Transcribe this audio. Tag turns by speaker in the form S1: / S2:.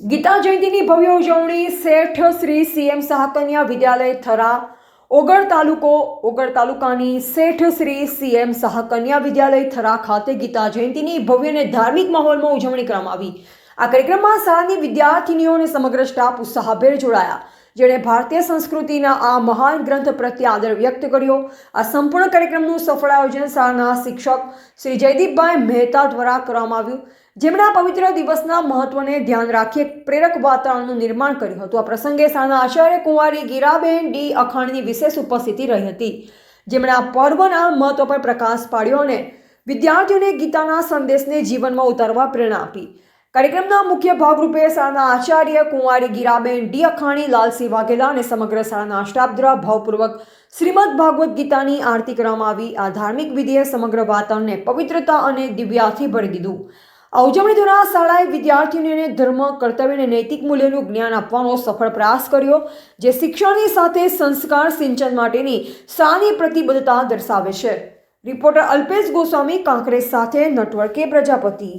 S1: ગીતા જયંતિની ભવ્ય ઉજવણી શેઠ શ્રી સીએમ સાહકન્યા વિદ્યાલય થરા ઓગળ તાલુકો ઓગળ તાલુકાની શેઠ શ્રી સીએમ સાહકન્યા વિદ્યાલય થરા ખાતે ગીતા જયંતિની ભવ્ય અને ધાર્મિક માહોલમાં ઉજવણી કરવામાં આવી. આ કાર્યક્રમમાં શાળાની વિદ્યાર્થીનીઓ અને સમગ્ર સ્ટાફ ઉત્સાહભેર જોડાયા. જેણે ભારતીય સંસ્કૃતિના આ મહાન ગ્રંથ પ્રત્યે આદર વ્યક્ત કર્યો. આ સંપૂર્ણ કાર્યક્રમનું સફળ આયોજન શાળાના શિક્ષક શ્રી જયદીપભાઈ મહેતા દ્વારા કરવામાં આવ્યું. જેમણે આ પવિત્ર દિવસના મહત્વને ધ્યાન રાખી પ્રેરક વાતાવરણનું નિર્માણ કર્યું હતું. આ પ્રસંગે શાળાના આચાર્ય કુંવારી ગીરાબેન ડી અખાણની વિશેષ ઉપસ્થિતિ રહી હતી. જેમણે આ પર્વના મહત્વ પર પ્રકાશ પાડ્યો અને વિદ્યાર્થીઓને ગીતાના સંદેશને જીવનમાં ઉતારવા પ્રેરણા આપી. કાર્યક્રમના મુખ્ય ભાગરૂપે શાળાના આચાર્ય કુંવારી ગીરાબેન ડી અખાણી લાલસિંહ વાઘેલા અને સમગ્ર શાળાના સ્ટાફ દ્વારા ભાવપૂર્વક શ્રીમદ ભાગવત ગીતાની આરતી કરવામાં આવી. આ ધાર્મિક વિધિએ સમગ્ર વાતાવરણને પવિત્રતા અને દિવ્યાથી ભરી દીધું. આ ઉજવણી દ્વારા શાળાએ વિદ્યાર્થીઓને ધર્મ, કર્તવ્ય અને નૈતિક મૂલ્યોનું જ્ઞાન આપવાનો સફળ પ્રયાસ કર્યો, જે શિક્ષણની સાથે સંસ્કાર સિંચન માટેની શાળાની પ્રતિબદ્ધતા દર્શાવે છે. રિપોર્ટર અલ્પેશ ગોસ્વામી, કાંકરેજ સાથે નટવર્કે પ્રજાપતિ.